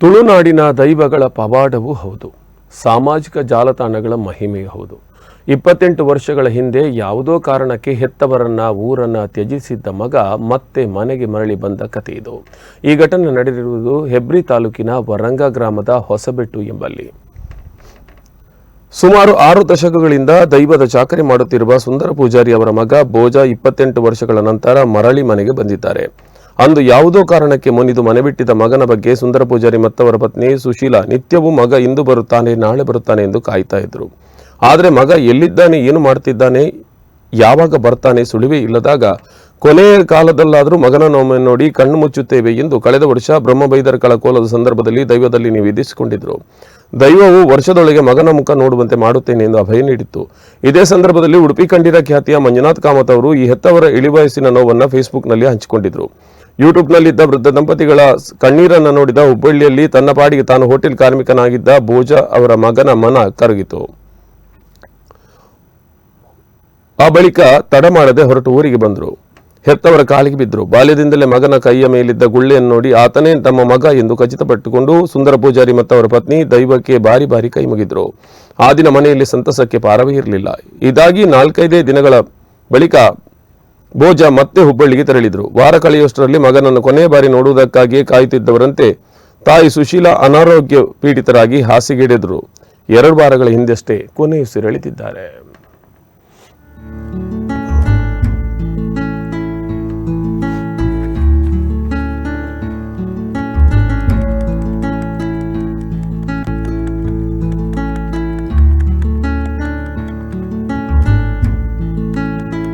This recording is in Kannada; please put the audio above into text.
ತುಳುನಾಡಿನ ದೈವಗಳ ಪವಾಡವೂ ಹೌದು. ಸಾಮಾಜಿಕ ಜಾಲತಾಣಗಳ ಮಹಿಮೆಯೂ ಹೌದು. ಇಪ್ಪತ್ತೆಂಟು ವರ್ಷಗಳ ಹಿಂದೆ ಯಾವುದೋ ಕಾರಣಕ್ಕೆ ಹೆತ್ತವರನ್ನ, ಊರನ್ನ ತ್ಯಜಿಸಿದ್ದ ಮಗ ಮತ್ತೆ ಮನೆಗೆ ಮರಳಿ ಬಂದ ಕಥೆ ಇದು. ಈ ಘಟನೆ ನಡೆದಿರುವುದು ಹೆಬ್ರಿ ತಾಲೂಕಿನ ವರಂಗ ಗ್ರಾಮದ ಹೊಸಬೆಟ್ಟು ಎಂಬಲ್ಲಿ. ಸುಮಾರು ಆರು ದಶಕಗಳಿಂದ ದೈವದ ಚಾಕರಿ ಮಾಡುತ್ತಿರುವ ಸುಂದರ ಪೂಜಾರಿ ಅವರ ಮಗ ಬೋಜ ಇಪ್ಪತ್ತೆಂಟು ವರ್ಷಗಳ ನಂತರ ಮರಳಿ ಮನೆಗೆ ಬಂದಿದ್ದಾರೆ. ಅಂದು ಯಾವುದೋ ಕಾರಣಕ್ಕೆ ಮುನಿದು ಮನೆ ಬಿಟ್ಟಿದ್ದ ಮಗನ ಬಗ್ಗೆ ಸುಂದರ ಪೂಜಾರಿ ಮತ್ತವರ ಪತ್ನಿ ಸುಶೀಲಾ ನಿತ್ಯವೂ ಮಗ ಇಂದು ಬರುತ್ತಾನೆ, ನಾಳೆ ಬರುತ್ತಾನೆ ಎಂದು ಕಾಯ್ತಾ ಇದ್ರು. ಆದರೆ ಮಗ ಎಲ್ಲಿದ್ದಾನೆ, ಏನು ಮಾಡ್ತಿದ್ದಾನೆ, ಯಾವಾಗ ಬರ್ತಾನೆ ಸುಳಿವೇ ಇಲ್ಲದಾಗ ಕೊನೆಯ ಕಾಲದಲ್ಲಾದರೂ ಮಗನ ನೋಡಿ ಕಣ್ಣು ಮುಚ್ಚುತ್ತೇವೆ ಎಂದು ಕಳೆದ ವರ್ಷ ಬ್ರಹ್ಮಬೈದರ ಕಳಕೋಲದ ಸಂದರ್ಭದಲ್ಲಿ ದೈವದಲ್ಲಿ ನಿವೇದಿಸಿಕೊಂಡಿದ್ರು ದೈವವು ವರ್ಷದೊಳಗೆ ಮಗನ ಮುಖ ನೋಡುವಂತೆ ಮಾಡುತ್ತೇನೆ ಎಂದು ಅಭಯ ನೀಡಿತ್ತು. ಇದೇ ಸಂದರ್ಭದಲ್ಲಿ ಉಡುಪಿ ಕಂಠೀರ ಖ್ಯಾತಿಯ ಮಂಜುನಾಥ್ ಕಾಮತ್ ಅವರು ಈ ಹೆತ್ತವರ ಇಳಿವಯಸ್ಸಿನ ನೋವನ್ನು ಫೇಸ್ಬುಕ್ನಲ್ಲಿ ಹಂಚಿಕೊಂಡಿದ್ರು. ಯೂಟ್ಯೂಬ್ನಲ್ಲಿದ್ದ ವೃದ್ಧ ದಂಪತಿಗಳ ಕಣ್ಣೀರನ್ನು ನೋಡಿದ ಹುಬ್ಬಳ್ಳಿಯಲ್ಲಿ ತನ್ನ ಪಾಡಿಗೆ ತಾನು ಹೋಟೆಲ್ ಕಾರ್ಮಿಕನಾಗಿದ್ದ ಭೋಜ ಅವರ ಮಗನ ಮನ ಕರಗಿತು. ಆ ಬಳಿಕ ತಡ ಮಾಡದೆ ಹೊರಟು ಊರಿಗೆ ಬಂದರು. ಹೆತ್ತವರ ಕಾಲಿಗೆ ಬಿದ್ದರು ಬಾಲ್ಯದಿಂದಲೇ ಮಗನ ಕೈಯ ಮೇಲಿದ್ದ ಗುಳ್ಳೆಯನ್ನು ನೋಡಿ ಆತನೇ ತಮ್ಮ ಮಗ ಎಂದು ಖಚಿತಪಟ್ಟುಕೊಂಡು ಸುಂದರ ಪೂಜಾರಿ ಮತ್ತು ಅವರ ಪತ್ನಿ ದೈವಕ್ಕೆ ಬಾರಿ ಬಾರಿ ಕೈ ಮುಗಿದ್ರು. ಆ ದಿನ ಮನೆಯಲ್ಲಿ ಸಂತಸಕ್ಕೆ ಪಾರವೇ ಇರಲಿಲ್ಲ. ಇದಾಗಿ ನಾಲ್ಕೈದೇ ದಿನಗಳ ಬಳಿಕ ಬೋಜ ಮತ್ತೆ ಹುಬ್ಬಳ್ಳಿಗೆ ತೆರಳಿದರು. ವಾರ ಕಳೆಯುವಷ್ಟರಲ್ಲಿ ಮಗನನ್ನು ಕೊನೆಯ ಬಾರಿ ನೋಡುವುದಕ್ಕಾಗಿಯೇ ಕಾಯುತ್ತಿದ್ದವರಂತೆ ತಾಯಿ ಸುಶೀಲಾ ಅನಾರೋಗ್ಯ ಪೀಡಿತರಾಗಿ ಹಾಸಿಗೆಡೆದರು ಎರಡು ವಾರಗಳ ಹಿಂದಷ್ಟೇ ಕೊನೆಯುಸಿರೆಳೆದಿದ್ದಾರೆ.